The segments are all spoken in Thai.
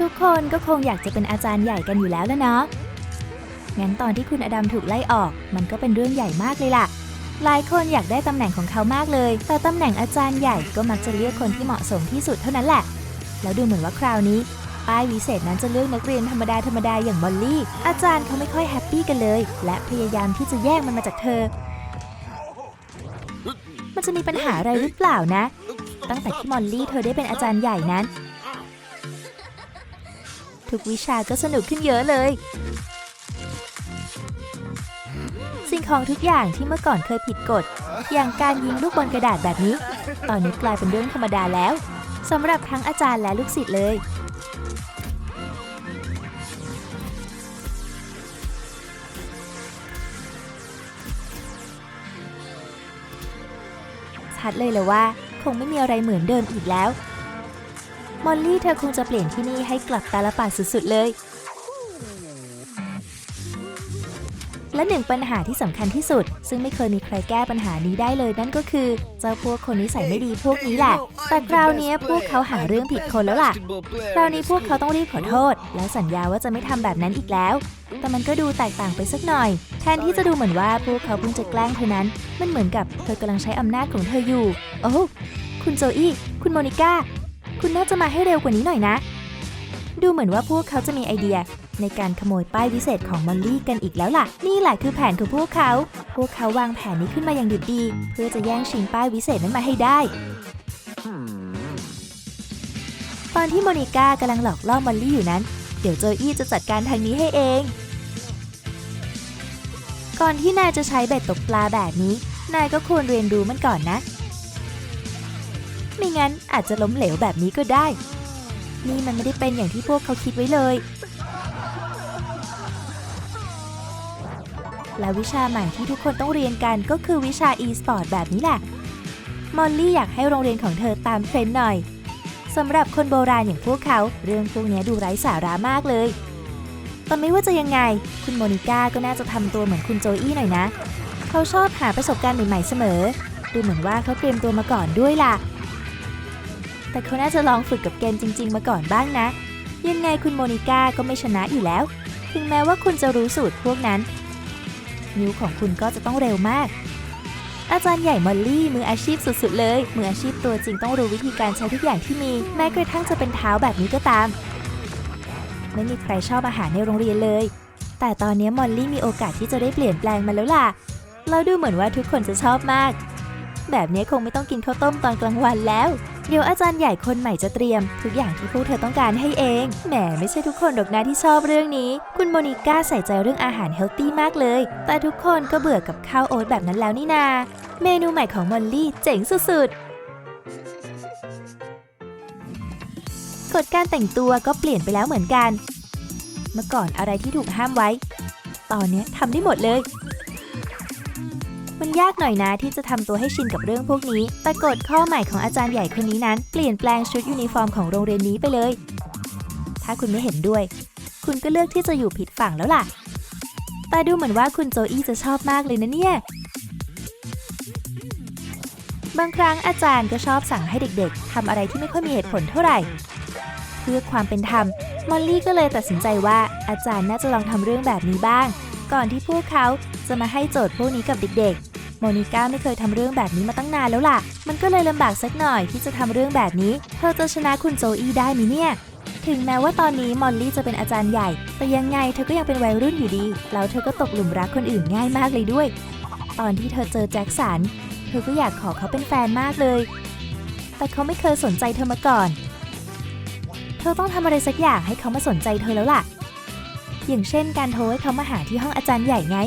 ทุกคนก็คงอยากจะเป็นอาจารย์ใหญ่กันอยู่แล้วแล้วเนาะ งั้นตอนที่คุณอดัมถูกไล่ออก มันก็เป็นเรื่องใหญ่มากเลยล่ะ หลายคนอยากได้ตำแหน่งของเขามากเลย แต่ตำแหน่งอาจารย์ใหญ่ก็มักจะเลือกคนที่เหมาะสมที่สุดเท่านั้นแหละ แล้วดูเหมือนว่าคราวนี้ ป้ายวิเศษนั้นจะเลือกนักเรียนธรรมดาธรรมดาอย่างมอลลี่ อาจารย์เขาไม่ค่อยแฮปปี้กันเลย และพยายามที่จะแย่งมันมาจากเธอ มันจะมีปัญหาอะไรหรือเปล่านะ ตั้งแต่ที่มอลลี่เธอได้เป็นอาจารย์ใหญ่นั้น ทุกวิชาก็สนุกขึ้นเยอะเลย สิ่งของทุกอย่างที่เมื่อก่อนเคยผิดกฎ อย่างการยิงลูกบอลกระดาษแบบนี้ ตอนนี้กลายเป็นเรื่องธรรมดาแล้วสำหรับทั้งอาจารย์และลูกศิษย์เลย ชัดเลยเลยว่า คงไม่มีอะไรเหมือนเดิมอีกแล้ว มอลลี่เธอคงจะเปลี่ยนที่นี่ให้กลับตาลปัดสุดๆเลย และหนึ่งปัญหาที่สำคัญที่สุด ซึ่งไม่เคยมีใครแก้ปัญหานี้ได้เลยนั่นก็คือ เจ้าพวกคนนิสัยไม่ดีพวกนี้แหละ แต่คราวนี้พวกเขาหาเรื่องผิดคนแล้วล่ะ คราวนี้พวกเขาต้องรีบขอโทษ และสัญญาว่าจะไม่ทำแบบนั้นอีกแล้ว แต่มันก็ดูแตกต่างไปสักหน่อย แทนที่จะดูเหมือนว่าพวกเขาเพิ่งจะแกล้งเธอนั้น มันเหมือนกับเธอกำลังใช้อำนาจของเธออยู่ โอ้คุณโจอี้ คุณโมนิก้า คุณน่าจะมาให้เร็วกว่านี้หน่อยนะ ดูเหมือนว่าพวกเขาจะมีไอเดีย ในการขโมยป้ายวิเศษของมอลลี่กันอีกแล้วล่ะ นี่แหละคือแผนของพวกเขา พวกเขาวางแผนนี้ขึ้นมาอย่างดิบดี เพื่อจะแย่งชิงป้ายวิเศษนั้นมาให้ได้ ตอนที่โมนิก้ากำลังหลอกล่อมอลลี่อยู่นั้น เดี๋ยวโจอี้จะจัดการทางนี้ให้เอง ก่อนที่นายจะใช้เบ็ดตกปลาแบบนี้ นายก็ควรเรียนรู้มันก่อนนะ ไม่งั้นอาจจะล้มเหลวแบบนี้ก็ได้ นี่มันไม่ได้เป็นอย่างที่พวกเขาคิดไว้เลย และวิชาใหม่ที่ทุกคนต้องเรียนกันก็คือวิชา e-sport แบบนี้แหละ มอลลี่อยากให้โรงเรียนของเธอตามเทรนด์หน่อยสำหรับคนโบราณอย่างพวกเขา เรื่องพวกนี้ดูไร้สาระมากเลย แต่ไม่ว่าจะยังไง คุณโมนิก้าก็น่าจะทำตัวเหมือนคุณโจอี้หน่อยนะ เขาชอบหาประสบการณ์ใหม่ๆเสมอ ดูเหมือนว่าเขาเตรียมตัวมาก่อนด้วยล่ะ แต่เขาน่าจะลองฝึกกับเกมจริง ๆ มาก่อนบ้างนะ ยังไงคุณโมนิก้าก็ไม่ชนะอยู่แล้ว ถึงแม้ว่าคุณจะรู้สูตรพวกนั้น นิ้วของคุณก็จะต้องเร็วมาก อาจารย์ใหญ่มอลลี่มืออาชีพสุดๆ เลย มืออาชีพตัวจริงต้องรู้วิธีการใช้ทุกอย่างที่มี แม้กระทั่งจะเป็นเท้าแบบนี้ก็ตาม ไม่มีใครชอบอาหารในโรงเรียนเลย แต่ตอนนี้มอลลี่มีโอกาสที่จะได้เปลี่ยนแปลงมาแล้วล่ะ เราดูเหมือนว่าทุกคนจะชอบมาก แบบนี้คงไม่ต้องกินข้าวต้มตอนกลางวันแล้ว เดี๋ยวอาจารย์ใหญ่คนใหม่จะเตรียม ทุกอย่างที่พวกเธอต้องการให้เอง แหมไม่ใช่ทุกคนหรอกนะที่ชอบเรื่องนี้ คุณโมนิก้าใส่ใจเรื่องอาหารเฮลตี้มากเลย แต่ทุกคนก็เบื่อกับข้าวโอ๊ตแบบนั้นแล้วนี่นา เมนูใหม่ของมอลลี่เจ๋งสุดๆ กฎการแต่งตัวก็เปลี่ยนไปแล้วเหมือนกัน เมื่อก่อนอะไรที่ถูกห้ามไว้ ตอนนี้ทำได้หมดเลย มันยากหน่อยนะที่จะทำตัวให้ชินกับเรื่องพวกนี้ แต่กฎข้อใหม่ของอาจารย์ใหญ่คนนี้นั้น เปลี่ยนแปลงชุดยูนิฟอร์มของโรงเรียนนี้ไปเลย ถ้าคุณไม่เห็นด้วย คุณก็เลือกที่จะอยู่ผิดฝั่งแล้วล่ะ แต่ดูเหมือนว่าคุณโจอี้จะชอบมากเลยนะเนี่ย บางครั้งอาจารย์ก็ชอบสั่งให้เด็กๆทำอะไรที่ไม่ค่อยมีเหตุผลเท่าไหร่ เพื่อความเป็นธรรม มอลลี่ก็เลยตัดสินใจว่าอาจารย์น่าจะลองทำเรื่องแบบนี้บ้าง ก่อนที่พวกเขาจะมาให้โจทย์พวกนี้กับเด็กๆ โมนิก้าไม่เคยทำเรื่องแบบนี้มาตั้งนานแล้วล่ะ มันก็เลยลำบากสักหน่อยที่จะทำเรื่องแบบนี้ เธอจะชนะคุณโจอี้ได้ไหมเนี่ย ถึงแม้ว่าตอนนี้มอลลี่จะเป็นอาจารย์ใหญ่ แต่ยังไงเธอก็ยังเป็นวัยรุ่นอยู่ดี แล้วเธอก็ตกหลุมรักคนอื่นง่ายมากเลยด้วย ตอนที่เธอเจอแจ็คสัน เธอก็อยากขอเขาเป็นแฟนมากเลย แต่เขาไม่เคยสนใจเธอมาก่อน เธอต้องทำอะไรสักอย่างให้เขามาสนใจเธอแล้วล่ะ อย่างเช่นการโทรให้เขามาหาที่ห้องอาจารย์ใหญ่ไง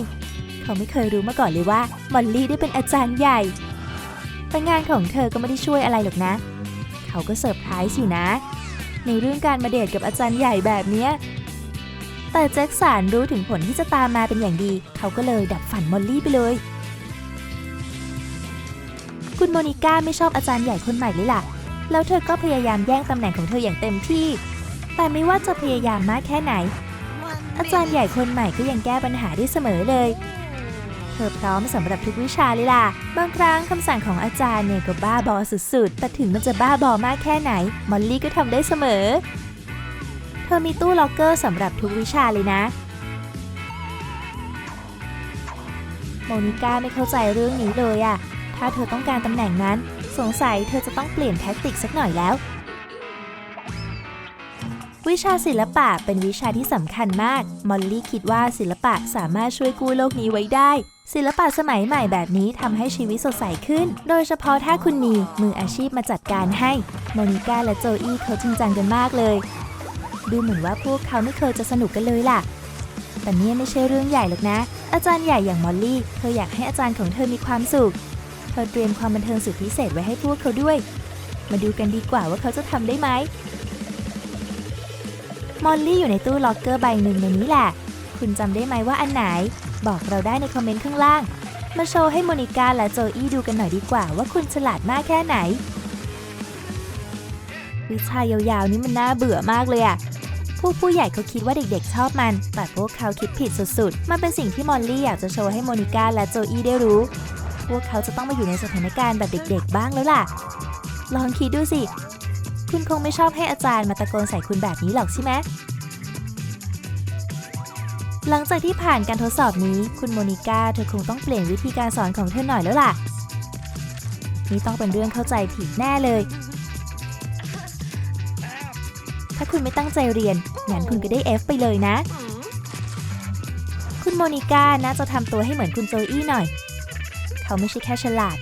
เขาไม่เคยรู้มาก่อนเลยว่ามอลลี่ได้เป็นอาจารย์ใหญ่แต่งานของเธอก็ไม่ได้ช่วยอะไรหรอกนะ เขาก็เซอร์ไพรส์อยู่นะ ในเรื่องการมาเดทกับอาจารย์ใหญ่แบบเนี้ยแต่แจ็คสันรู้ถึงผลที่จะตามมาเป็นอย่างดี เขาก็เลยดับฝันมอลลี่ไปเลย คุณโมนิก้าไม่ชอบอาจารย์ใหญ่คนใหม่เลยล่ะ แล้วเธอก็พยายามแย่งตำแหน่งของเธออย่างเต็มที่ แต่ไม่ว่าจะพยายามมากแค่ไหน อาจารย์ใหญ่คนใหม่ก็ยังแก้ปัญหาได้เสมอเลย เธอพร้อมสำหรับทุกวิชาเลยล่ะ บางครั้งคำสั่งของอาจารย์เนี่ยก็บ้าบอสุดๆ แต่ถึงมันจะบ้าบอมากแค่ไหน มอลลี่ก็ทำได้เสมอเเธอมีตู้ล็อกเกอร์สำหรับทุกวิชาเลยนะโมนิก้าไม่เข้าใจเรื่องนี้เลยอะถ้าเธอต้องการตำแหน่งนั้น สงสัยเธอจะต้องเปลี่ยนแท็กติกสักหน่อยแล้ว วิชาศิลปะเป็นวิชาที่สำคัญมาก มอลลี่คิดว่าศิลปะสามารถช่วยกู้โลกนี้ไว้ได้ ศิลปะสมัยใหม่แบบนี้ทำให้ชีวิตสดใสขึ้น โดยเฉพาะถ้าคุณมีมืออาชีพมาจัดการให้ โมนิก้าและโจอี้เขาจริงจังกันมากเลย ดูเหมือนว่าพวกเขาไม่เคยจะสนุกกันเลยล่ะ แต่นี่ไม่ใช่เรื่องใหญ่หรอกนะ อาจารย์ใหญ่อย่างมอลลี่ เธออยากให้อาจารย์ของเธอมีความสุข เธอเตรียมความบันเทิงสุดพิเศษไว้ให้พวกเขาด้วย มาดูกันดีกว่าว่าเขาจะทำได้ไหม มอลลี่อยู่ในตู้ล็อกเกอร์ใบหนึ่งในนี้แหละ คุณจำได้ไหมว่าอันไหน บอกเราได้ในคอมเมนต์ข้างล่าง มาโชว์ให้โมนิกาและโจอี้ดูกันหน่อยดีกว่าว่าคุณฉลาดมากแค่ไหน วิชายาวๆ นี้มันน่าเบื่อมากเลยอะผู้ผู้ใหญ่เขาคิดว่าเด็กๆ ชอบมัน แต่พวกเขาคิดผิดสุดๆ มันเป็นสิ่งที่มอลลี่อยากจะโชว์ให้โมนิกาและโจอี้ได้รู้ พวกเขาจะต้องมาอยู่ในสถานการณ์แบบเด็กๆ บ้างแล้วล่ะ ลองคิดดูสิ คุณคงไม่ชอบให้อาจารย์มาตะโกนใส่คุณแบบนี้หรอกใช่ไหมหลังจากที่ผ่านการทดสอบนี้คุณโมนิก้าเธอคงต้องเปลี่ยนวิธีการสอนของเธอหน่อยแล้วล่ะ นี่ต้องเป็นเรื่องเข้าใจผิดแน่เลย ถ้าคุณไม่ตั้งใจเรียนงั้นคุณก็ได้ F ไปเลยนะ คุณโมนิก้าน่าจะทำตัวให้เหมือนคุณโจอี้หน่อย เขาไม่ใช่แค่ฉลาด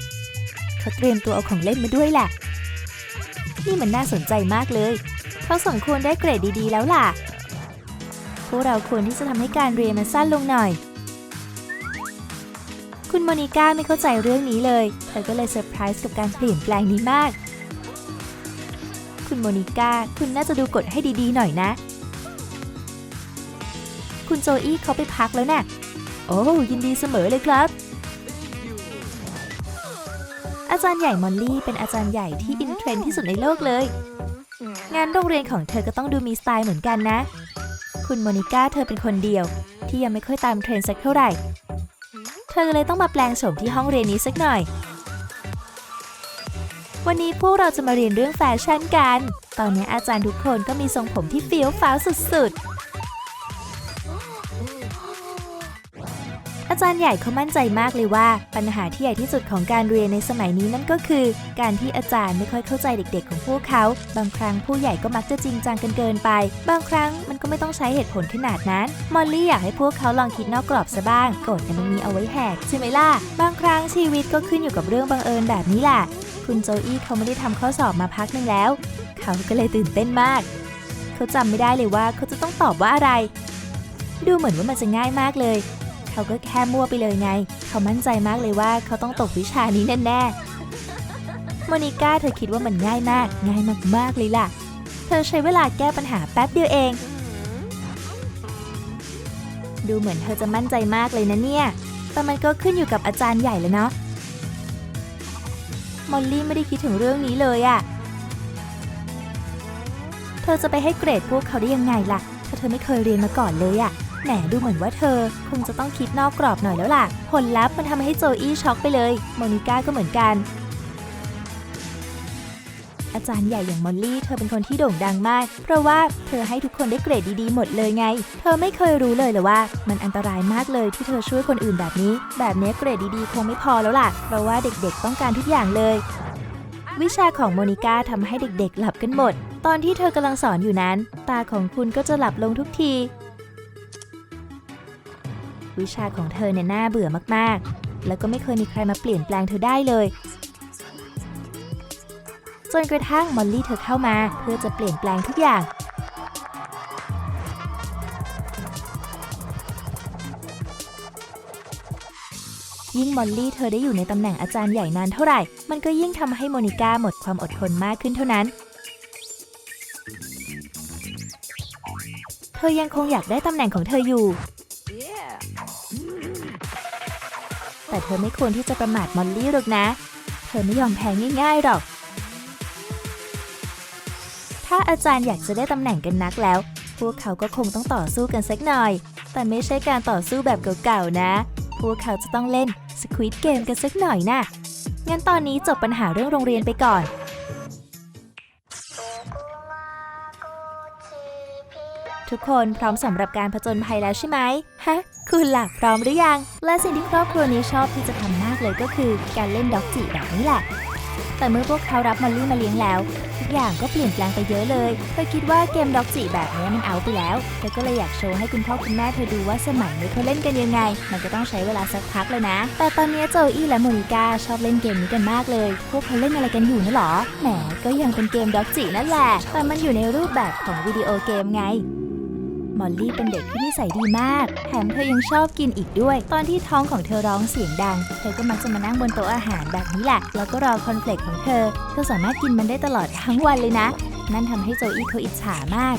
เขาเตรียมตัวเอาของเล่นมาด้วยแหละ นี่มันน่าสนใจมากเลย เขาสมควรได้เกรดดีๆ แล้วล่ะ พวกเราควรที่จะทำให้การเรียนมันสั้นลงหน่อย คุณโมนิก้าไม่เข้าใจเรื่องนี้เลย เธอก็เลยเซอร์ไพรส์กับการเปลี่ยนแปลงนี้มาก คุณโมนิก้า คุณน่าจะดูกฎให้ดีๆ หน่อยนะ คุณโจอี้เขาไปพักแล้วนะ่ะ โอ้ยินดีเสมอเลยครับ อาจารย์ใหญ่มอลลี่เป็นอาจารย์ใหญ่ที่อินเทรนด์ที่สุดในโลกเลย งานโรงเรียนของเธอก็ต้องดูมีสไตล์เหมือนกันนะ คุณโมนิก้าเธอเป็นคนเดียว ที่ยังไม่ค่อยตามเทรนด์สักเท่าไหร่ เธอเลยต้องมาแปลงโฉมที่ห้องเรียนนี้สักหน่อย วันนี้พวกเราจะมาเรียนเรื่องแฟชั่นกัน ตอนนี้อาจารย์ทุกคนก็มีทรงผมที่เฟี้ยวฟ้าวสุดๆ อาจารย์ใหญ่เขามั่นใจมากเลยว่า ปัญหาที่ใหญ่ที่สุดของการเรียนในสมัยนี้นั่นก็คือ การที่อาจารย์ไม่ค่อยเข้าใจเด็กๆ ของพวกเขา บางครั้งผู้ใหญ่ก็มักจะจริงจังกันเกินไป บางครั้งมันก็ไม่ต้องใช้เหตุผลขนาดนั้นมอลลี่อยากให้พวกเขาลองคิดนอกกรอบซะบ้างกฎมันมีเอาไว้แหกใช่ไหมล่ะบางครั้งชีวิตก็ขึ้นอยู่กับเรื่องบังเอิญแบบนี้แหละคุณโจอี้เขาไม่ได้ทำข้อสอบมาพักหนึ่งแล้ว เขาก็เลยตื่นเต้นมาก เขาจำไม่ได้เลยว่าเขาจะต้องตอบว่าอะไร ดูเหมือนว่ามันจะง่ายมากเลย เขาก็แค่มั่วไปเลยไง เขามั่นใจมากเลยว่าเขาต้องตกวิชานี้แน่ๆ โมนิก้าเธอคิดว่ามันง่ายมาก ง่ายมากๆเลยล่ะ เธอใช้เวลาแก้ปัญหาแป๊บเดียวเอง ดูเหมือนเธอจะมั่นใจมากเลยนะเนี่ย แต่มันก็ขึ้นอยู่กับอาจารย์ใหญ่แล้วเนาะ มอลลี่ไม่ได้คิดถึงเรื่องนี้เลยอะเธอจะไปให้เกรดพวกเขาได้ยังไงล่ะ ถ้าเธอไม่เคยเรียนมาก่อนเลยอะ แหมดูเหมือนว่าเธอ คงจะต้องคิดนอกกรอบหน่อยแล้วล่ะ ผลลัพธ์มันทำให้โจอี้ช็อกไปเลย โมนิก้าก็เหมือนกัน อาจารย์ใหญ่อย่างมอลลี่เธอเป็นคนที่โด่งดังมาก เพราะว่าเธอให้ทุกคนได้เกรดดีๆหมดเลยไง เธอไม่เคยรู้เลยเลยว่า มันอันตรายมากเลยที่เธอช่วยคนอื่นแบบนี้ แบบนี้เกรดดีๆ คงไม่พอแล้วล่ะ เพราะว่าเด็กๆต้องการทุกอย่างเลย วิชาของโมนิก้าทำให้เด็กๆ หลับกันหมดตอนที่เธอกำลังสอนอยู่นั้น ตาของคุณก็จะหลับลงทุกที วิชาของเธอเนี่ยน่าเบื่อมากๆ แล้วก็ไม่เคยมีใครมาเปลี่ยนแปลงเธอได้เลย จนกระทั่งมอลลี่เธอเข้ามาเพื่อจะเปลี่ยนแปลงทุกอย่าง ยิ่งมอลลี่เธอได้อยู่ในตำแหน่งอาจารย์ใหญ่นานเท่าไหร่ มันก็ยิ่งทำให้โมนิก้าหมดความอดทนมากขึ้นเท่านั้นเธอยังคงอยากได้ตำแหน่งของเธออยู่ แต่เธอไม่ควรที่จะประมาทมอลลี่หรอกนะ เธอไม่ยอมแพ้ง่ายๆหรอก ถ้าอาจารย์อยากจะได้ตำแหน่งกันนักแล้ว พวกเขาก็คงต้องต่อสู้กันสักหน่อย แต่ไม่ใช่การต่อสู้แบบเก่าๆนะ พวกเขาจะต้องเล่นสควิตเกมกันสักหน่อยนะงั้นตอนนี้จบปัญหาเรื่องโรงเรียนไปก่อน ทุกคนพร้อมสำหรับการผจญภัยแล้วใช่ไหมฮะ คุณหลักพร้อมหรือยัง และสิ่งที่ครอบครัวนี้ชอบที่จะทำมากเลยก็คือ การเล่นด็อกจิแบบนี้แหละ แต่เมื่อพวกเขารับมอลลี่มาเลี้ยงแล้ว ทุกอย่างก็เปลี่ยนแปลงไปเยอะเลยเธอคิดว่าเกมด็อกจิแบบนี้มันเอาไปแล้วเธอก็เลยอยากโชว์ให้คุณพ่อคุณแม่เธอดูว่าสมัยนี้เขาเล่นกันยังไง มันก็ต้องใช้เวลาสักพักเลยนะ แต่ตอนนี้โจอี้และโมนิก้าชอบเล่นเกมนี้กันมากเลย พวกเขาเล่นอะไรกันอยู่นะหรอ แหม ก็ยังเป็นเกมด็อกจินั่นแหละ แต่มันอยู่ในรูปแบบของวิดีโอเกมไง มอลลี่เป็นเด็กที่นิสัยดีมาก แถมเธอยังชอบกินอีกด้วย ตอนที่ท้องของเธอร้องเสียงดัง เธอก็มักจะมานั่งบนโต๊ะอาหารแบบนี้แหละ แล้วก็รอคอนเฟลกของเธอ เธอสามารถกินมันได้ตลอดทั้งวันเลยนะ นั่นทำให้โจอี้เขาอิจฉามาก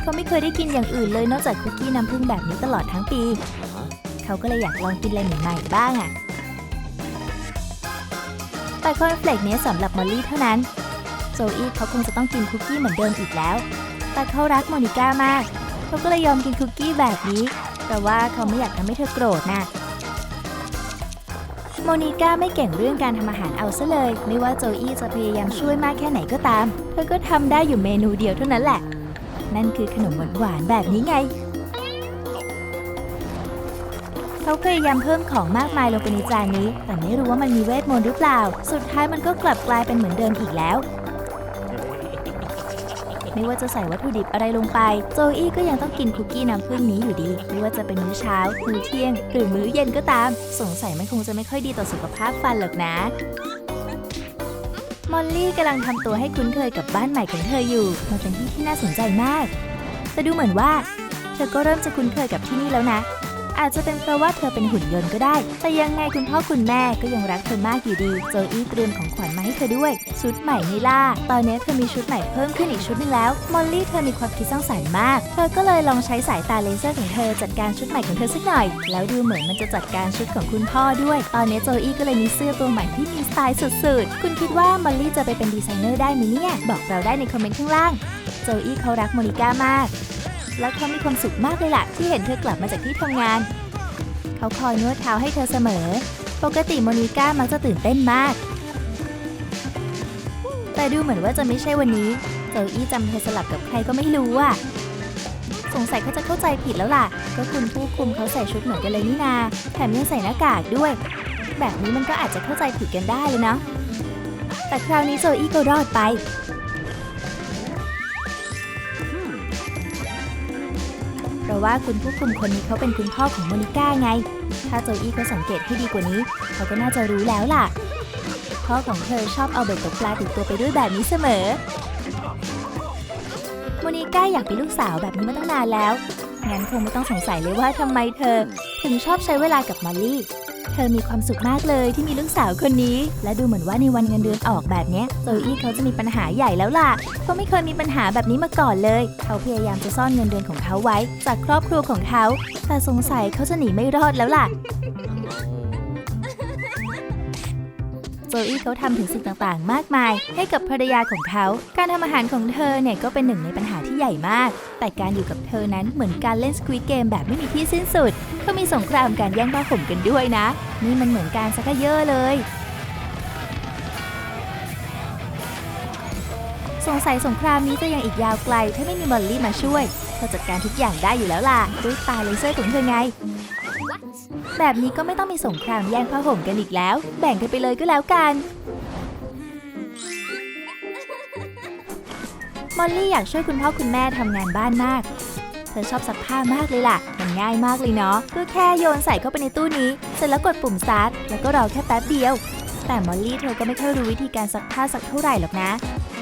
เขาไม่เคยได้กินอย่างอื่นเลยนอกจากคุกกี้น้ำผึ้งแบบนี้ตลอดทั้งปี เขาก็เลยอยากลองกินอะไรใหม่ๆบ้างอะแต่คอนเฟลกนี้สำหรับมอลลี่เท่านั้น โจอี้เขาคงจะต้องกินคุกกี้เหมือนเดิมอีกแล้ว แต่เขารักโมนิก้ามาก เขาก็เลยยอมกินคุกกี้แบบนี้แต่ว่าเขาไม่อยากทำให้เธอโกรธนะโมนิก้าไม่เก่งเรื่องการทำอาหารเอาซะเลย ไม่ว่าโจอี้จะพยายามช่วยมากแค่ไหนก็ตาม เธอก็ทำได้อยู่เมนูเดียวเท่านั้นแหละ นั่นคือขนมหวานๆแบบนี้ไง เขาพยายามเพิ่มของมากมายลงไปในจานนี้ แต่ไม่รู้ว่ามันมีเวทมนต์หรือเปล่า สุดท้ายมันก็กลับกลายเป็นเหมือนเดิมอีกแล้ว ไม่ว่าจะใส่วัตถุดิบอะไรลงไป โจอี้ก็ยังต้องกินคุกกี้น้ำผึ้งนี้อยู่ดี ไม่ว่าจะเป็นมื้อเช้า มื้อเที่ยง หรือมื้อเย็นก็ตาม สงสัยมันคงจะไม่ค่อยดีต่อสุขภาพฟันหรอกนะ มอลลี่กำลังทำตัวให้คุ้นเคยกับบ้านใหม่ของเธออยู่ มันเป็นที่ที่น่าสนใจมาก แต่ดูเหมือนว่า เธอก็เริ่มจะคุ้นเคยกับที่นี่แล้วนะ อาจจะเป็นเพราะว่าเธอเป็นหุ่นยนต์ก็ได้ แต่ยังไงคุณพ่อคุณแม่ก็ยังรักเธอมากอยู่ดี โจอี้เตรียมของขวัญมาให้เธอด้วย ชุดใหม่นี่ล่ะ ตอนนี้เธอมีชุดใหม่เพิ่มขึ้นอีกชุดหนึงแล้ว มอลลี่เธอมีความคิดสร้างสรรค์มาก เธอก็เลยลองใช้สายตาเลเซอร์ของเธอจัดการชุดใหม่ของเธอสักหน่อย แล้วดูเหมือนมันจะจัดการชุดของคุณพ่อด้วย ตอนนี้โจอี้ก็เลยมีเสื้อตัวใหม่ที่มีสไตล์สุดๆ คุณคิดว่ามอลลี่จะไปเป็นดีไซเนอร์ได้ไหมเนี่ย บอกเราได้ในคอมเมนต์ข้างล่าง โจอี้เขารักโมนิก้ามาก และเขามีความสุขมากเลยล่ะ ที่เห็นเธอกลับมาจากที่ทำงาน เขาคอยนวดเท้าให้เธอเสมอ ปกติโมนิก้ามักจะตื่นเต้นมาก แต่ดูเหมือนว่าจะไม่ใช่วันนี้ โจอี้จำเธอสลับกับใครก็ไม่รู้อะสงสัยเขาจะเข้าใจผิดแล้วล่ะ ก็คุณผู้คุมเขาใส่ชุดเหมือนกันเลยนี่นา แถมยังใส่หน้ากากด้วย แบบนี้มันก็อาจจะเข้าใจผิดกันได้เลยเนาะแต่คราวนี้โจอี้ก็รอดไป ราะว่าคุณผู้คุมคนนี้เขาเป็นคุณพ่อของโมนิก้าไง ถ้าโจอี้เขาสังเกตให้ดีกว่านี้ เขาก็น่าจะรู้แล้วล่ะ พ่อของเธอชอบเอาเบ็ดตกปลาติดตัวไปด้วยแบบนี้เสมอ โมนิก้าอยากเป็นลูกสาวแบบนี้มาตั้งนานแล้ว งั้นคงไม่ต้องสงสัยเลยว่าทำไมเธอ ถึงชอบใช้เวลากับมอลลี่ เธอมีความสุขมากเลยที่มีลูกสาวคนนี้ และดูเหมือนว่าในวันเงินเดือนออกแบบนี้โจอี้เขาจะมีปัญหาใหญ่แล้วล่ะเขาไม่เคยมีปัญหาแบบนี้มาก่อนเลย เขาพยายามจะซ่อนเงินเดือนของเขาไว้ จากครอบครัวของเขา แต่สงสัยเขาจะหนีไม่รอดแล้วล่ะ โจอี้เขาทำถึงสิ่งต่างๆ มากมาย ให้กับภรรยาของเขา การทำอาหารของเธอเนี่ยก็เป็นหนึ่งในปัญหาที่ใหญ่มาก แต่การอยู่กับเธอนั้นเหมือนการเล่นสควิตเกมแบบไม่มีที่สิ้นสุดเขามีสงครามการแย่งผ้าห่มกันด้วยนะ นี่มันเหมือนการซักเยอะเลย สงสัยสงครามนี้จะยังอีกยาวไกล ถ้าไม่มีมอลลี่มาช่วยเธอจัดการทุกอย่างได้อยู่แล้วล่ะด้วยตาเลเซอร์ของเธอไง แบบนี้ก็ไม่ต้องมีสงครามแย่งผ้าห่มกันอีกแล้ว แบ่งกันไปเลยก็แล้วกัน มอลลี่อยากช่วยคุณพ่อคุณแม่ทำงานบ้านมาก เธอชอบซักผ้ามากเลยล่ะ มันง่ายมากเลยเนาะ ก็แค่โยนใส่เข้าไปในตู้นี้ เสร็จแล้วกดปุ่มสตาร์ทแล้วก็รอแค่แป๊บเดียว แต่มอลลี่เธอก็ไม่ค่อยรู้วิธีการซักผ้าสักเท่าไหร่หรอกนะ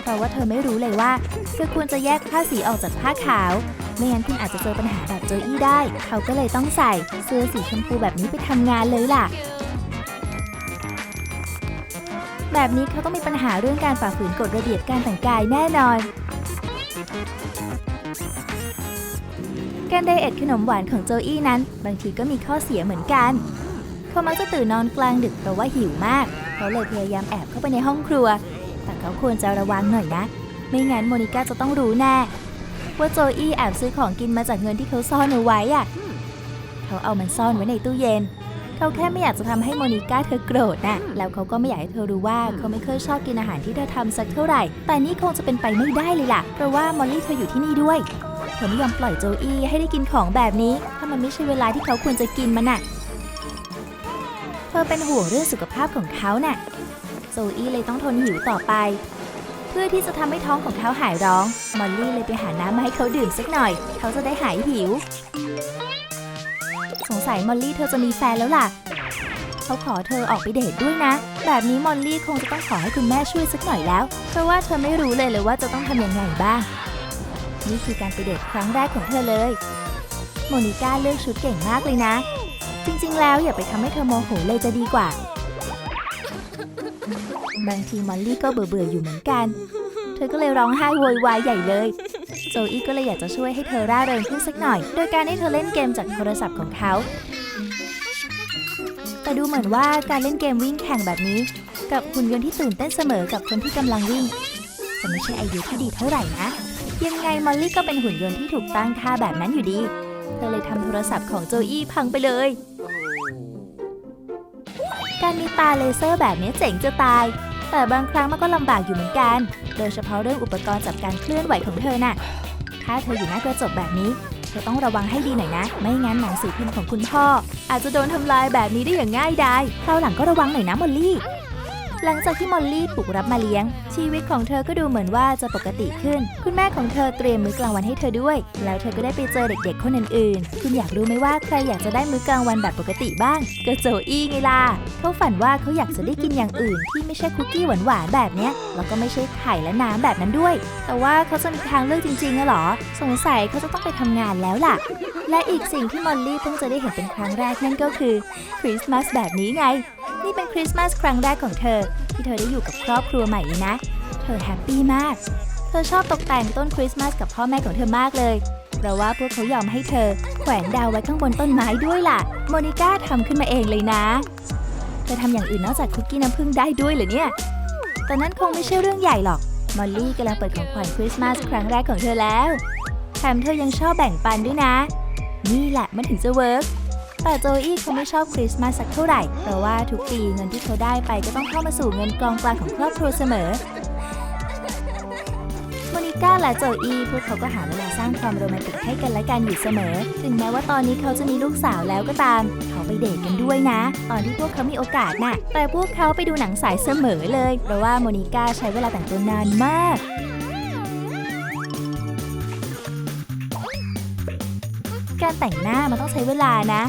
เพราะว่าเธอไม่รู้เลยว่าเธอควรจะแยกผ้าสีออกจากผ้าขาว ไม่งั้นคุณอาจจะเจอปัญหาแบบโจอี้ได้ เขาก็เลยต้องใส่เสื้อสีชมพูแบบนี้ไปทำงานเลยล่ะ แบบนี้เขาต้องมีปัญหาเรื่องการฝ่าฝืนกฎระเบียบการแต่งกายแน่นอนการไดเอทขนมหวานของโจอี้นั้น บางทีก็มีข้อเสียเหมือนกัน เขามักจะตื่นนอนกลางดึกเพราะว่าหิวมาก เขาเลยพยายามแอบเข้าไปในห้องครัว แต่เขาควรจะระวังหน่อยนะ ไม่งั้นโมนิก้าจะต้องรู้แน่ ว่าโจอี้แอบซื้อของกินมาจากเงินที่เขาซ่อนเอาไว้อะเขาเอามันซ่อนไว้ในตู้เย็น เขาแค่ไม่อยากจะทำให้โมนิก้าเธอโกรธน่ะแล้วเขาก็ไม่อยากให้เธอรู้ว่าเขาไม่เคยชอบกินอาหารที่เธอทำสักเท่าไหร่ แต่นี่คงจะเป็นไปไม่ได้เลยล่ะ เพราะว่ามอลลี่เธออยู่ที่นี่ด้วยเธอไม่ยอมปล่อยโจอี้ให้ได้กินของแบบนี้ ถ้ามันไม่ใช่เวลาที่เขาควรจะกินมันน่ะ เธอเป็นห่วงเรื่องสุขภาพของเขาน่ะ โจอี้เลยต้องทนหิวต่อไป เพื่อที่จะทำให้ท้องของเขาหายร้อง มอลลี่เลยไปหาน้ำมาให้เขาดื่มสักหน่อย เขาจะได้หายหิว สงสัยมอลลี่เธอจะมีแฟนแล้วล่ะ เขาขอเธอออกไปเดทด้วยนะ แบบนี้มอลลี่คงจะต้องขอให้คุณแม่ช่วยสักหน่อยแล้ว เพราะว่าเธอไม่รู้เลยเลยว่าจะต้องทำยังไงบ้าง นี่คือการไปเดทครั้งแรกของเธอเลย โมนิก้าเลือกชุดเก่งมากเลยนะ จริงๆ แล้วอย่าไปทำให้เธอโมโหเลยจะดีกว่า บางทีมอลลี่ก็เบื่อๆอยู่เหมือนกัน เธอก็เลยร้องไห้โวยวายใหญ่เลย โจอี้ก็เลยอยากจะช่วยให้เธอร่าเริงขึ้นสักหน่อย โดยการให้เธอเล่นเกมจากโทรศัพท์ของเขา แต่ดูเหมือนว่าการเล่นเกมวิ่งแข่งแบบนี้ กับหุ่นยนต์ที่ตื่นเต้นเสมอกับคนที่กำลังวิ่งจะไม่ใช่ไอเดียที่ดีเท่าไหร่นะ ยังไงมอลลี่ก็เป็นหุ่นยนต์ที่ถูกตั้งค่าแบบนั้นอยู่ดี เธอเลยทำโทรศัพท์ของโจอี้พังไปเลยการมีตาเลเซอร์แบบนี้เจ๋งจะตาย แต่บางครั้งมันก็ลำบากอยู่เหมือนกัน โดยเฉพาะเรื่องอุปกรณ์จับการเคลื่อนไหวของเธอน่ะ ถ้าเธออยู่หน้ากระจกแบบนี้ เธอต้องระวังให้ดีหน่อยนะ ไม่งั้นหนังสือพิมพ์ของคุณพ่อ อาจจะโดนทำลายแบบนี้ได้อย่างง่ายดายคราวหลังก็ระวังหน่อยนะมอลลี่ หลังจากที่มอลลี่ถูกรับมาเลี้ยง ชีวิตของเธอก็ดูเหมือนว่าจะปกติขึ้น คุณแม่ของเธอเตรียมมื้อกลางวันให้เธอด้วย แล้วเธอก็ได้ไปเจอเด็กๆคนอื่นๆ คุณอยากรู้ไหมว่าใครอยากจะได้มื้อกลางวันแบบปกติบ้าง ก็โจอี้ไงล่ะเขาฝันว่าเขาอยากจะได้กินอย่างอื่น ที่ไม่ใช่คุกกี้หวานๆแบบเนี้ยแล้วก็ไม่ใช่ไข่และน้ำแบบนั้นด้วย แต่ว่าเขาจะมีทางเลือกจริงๆอะเหรอ สงสัยเขาจะต้องไปทำงานแล้วล่ะ และอีกสิ่งที่มอลลี่เพิ่งจะได้เห็นเป็นครั้งแรกนั่นก็คือคริสต์มาสแบบนี้ไง นี่เป็นคริสต์มาสครั้งแรกของเธอ ที่เธอได้อยู่กับครอบครัวใหม่เลยนะ เธอแฮปปี้มาก เธอชอบตกแต่งต้นคริสต์มาสกับพ่อแม่ของเธอมากเลย เพราะว่าพวกเขายอมให้เธอ แขวนดาวไว้ข้างบนต้นไม้ด้วยล่ะ โมนิก้าทำขึ้นมาเองเลยนะ เธอทำอย่างอื่นนอกจากคุกกี้น้ำผึ้งได้ด้วยเหรอเนี่ยแต่นั้นคงไม่ใช่เรื่องใหญ่หรอก มอลลี่กำลังเปิดของขวัญคริสต์มาสครั้งแรกของเธอแล้ว แถมเธอยังชอบแบ่งปันด้วยนะ นี่แหละมันถึงจะเวิร์กแต่โจอี้เขาไม่ชอบคริสต์มาสสักเท่าไหร่ เพราะว่าทุกปีเงินที่เขาได้ไปก็ต้องเข้ามาสู่เงินกองกลางของครอบครัวเสมอโมนิก้าและโจอี้พวกเขาก็หาเวลาสร้างความโรแมนติกให้กันและกันอยู่เสมอ ถึงแม้ว่าตอนนี้เขาจะมีลูกสาวแล้วก็ตาม เขาไปเดทกันด้วยนะ ตอนที่พวกเขามีโอกาสน่ะ แต่พวกเขาไปดูหนังสายเสมอเลย เพราะว่าโมนิก้าใช้เวลาแต่งตัวนานมาก การแต่งหน้ามันต้องใช้เวลานะ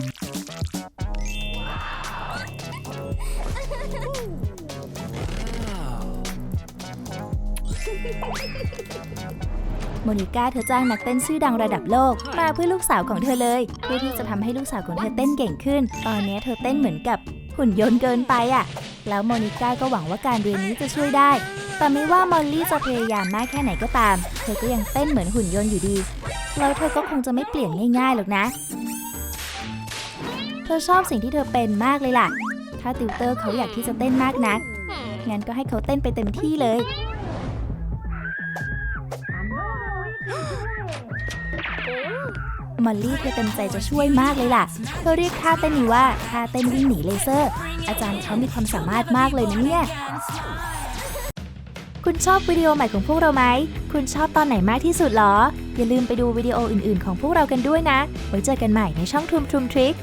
โมนิก้าเธอจ้างนักเต้นชื่อดังระดับโลก มาเพื่อลูกสาวของเธอเลย เพื่อที่จะทำให้ลูกสาวของเธอเต้นเก่งขึ้น ตอนนี้เธอเต้นเหมือนกับหุ่นยนต์เกินไปอะ่ะ แล้วโมนิก้าก็หวังว่าการเรียนนี้จะช่วยได้ แต่ไม่ว่ามอลลี่จะพยายามมากแค่ไหนก็ตาม เธอก็ยังเต้นเหมือนหุ่นยนต์อยู่ดี แล้วเธอก็คงจะไม่เปลี่ยนง่ายๆหรอกนะ เธอชอบสิ่งที่เธอเป็นมากเลยล่ะ ถ้าติวเตอร์เขาอยากที่จะเต้นมากนัก งั้นก็ให้เขาเต้นไปเต็มที่เลย มอลลี่เธอเต็มใจจะช่วยมากเลยล่ะ เธอเรียกท่าเต้นนี้ว่าท่าเต้นวิ่งหนีเลเซอร์ อาจารย์เขามีความสามารถมากเลยนะเนี่ย คุณชอบวิดีโอใหม่ของพวกเราไหม คุณชอบตอนไหนมากที่สุดหรอ อย่าลืมไปดูวิดีโออื่นๆ ของพวกเรากันด้วยนะ ไว้เจอกันใหม่ในช่องทุมทุมทริค